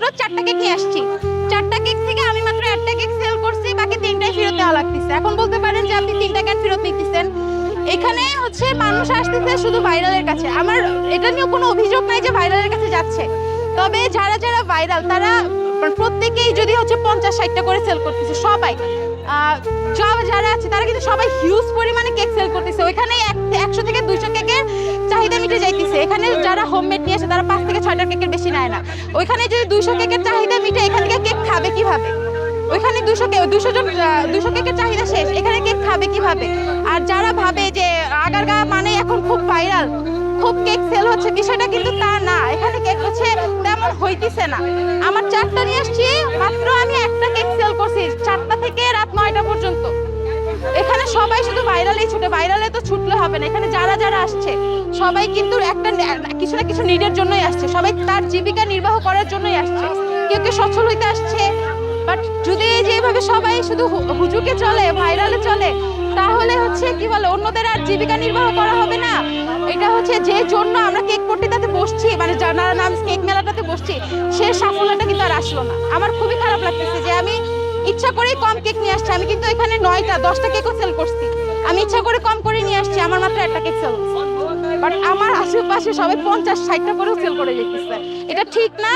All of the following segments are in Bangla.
মাত্র চারটা কেক নিয়ে আসছি। চারটা কেক থেকে আমি মাত্র একটা কেক সেল করছি, বাকি তিনটাই ফেরত দেওয়া লাগতেছে। এখন বলতে পারেন যে আপনি তিনটা কেন ফেরত নিতেছেন। এখানে হচ্ছে মানুষ আসতেছে শুধু ভাইরালের কাছে। আমার এটা নিয়ে কোনো অভিযোগ নাই যে ভাইরালের কাছে যাচ্ছে। তবে যারা যারা ভাইরাল, তারা প্রত্যেকেই যদি হচ্ছে পঞ্চাশ, ষাটটা করে সেল করতেছে, সবাই। যা- যারা আছে, তারা কিন্তু সবাই হিউজ পরিমাণে কেক সেল করতেছে। ওইখানে একশো থেকে দুইশো কেকের চাহিদা মিটে যাইতেছে। এখানে যারা হোমমেড নিয়ে আসে, তারা থেকে ছয়টা কেকের বেশি নেয় না। ওইখানে যদি দুইশো কেকের চাহিদা মিটে, এখান থেকে কেক খাবে কীভাবে? ওইখানে দুশো দুশো জন দুশো কেকের চাহিদা শেষ, এখানে কেক খাবে কীভাবে? আর যারা ভাবে যে আগারগা মানে এখন খুব ভাইরাল খুব কেক সেল হচ্ছে, বিষয়টা কিন্তু তা না। এখানে কেক হচ্ছে তেমন হইতেছে না। আমার চারটা নিয়ে আসছি, মাত্র আমি একটা কেক সেল করছি, চারটা থেকে রাত নয়টা পর্যন্ত। এখানে সবাই শুধু ভাইরালেই ছুটে ভাইরালে তো ছুটলে হবে না। এখানে যারা যারা আসছে। সবাই কিন্তু একটা কিছু না কিছু নিডের জন্যই আসছে। সবাই তার জীবিকা নির্বাহ করার জন্যই আসছে। কেউ কেউ সচ্ছল হইতে আসছে। বাট যদি এই যে এইভাবে সবাই শুধু হুজুকে চলে, ভাইরালে চলে, তাহলে হচ্ছে কি বলে, অন্যদের আর জীবিকা নির্বাহ করা হবে না। এটা হচ্ছে যে জন্য আমরা কেক পট্টিটাতে বসছি মানে যারা নাম কেক মেলাটাতে বসছি, সে সাফল্যটা কিন্তু আর আসলো না। আমার খুবই খারাপ লাগতেছে যে আমি ইচ্ছা করেই কম কেক নিয়ে আসছি। আমি কিন্তু এখানে নয়টা, দশটা কেকও সেল করছি। আমি ইচ্ছা করে কম করে নিয়ে আসছি, আমার মাত্র একটা কেক সেল বাট আমার আশেপাশে সবাই পঞ্চাশ, ষাটটা করেও সেল করে যেতেছে এটা ঠিক না,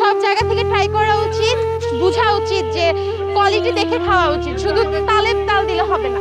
সব জায়গা থেকে ট্রাই করা উচিত, বোঝা উচিত যে কোয়ালিটি দেখে খাওয়া উচিত। শুধু তালের তাল দিলে হবে না।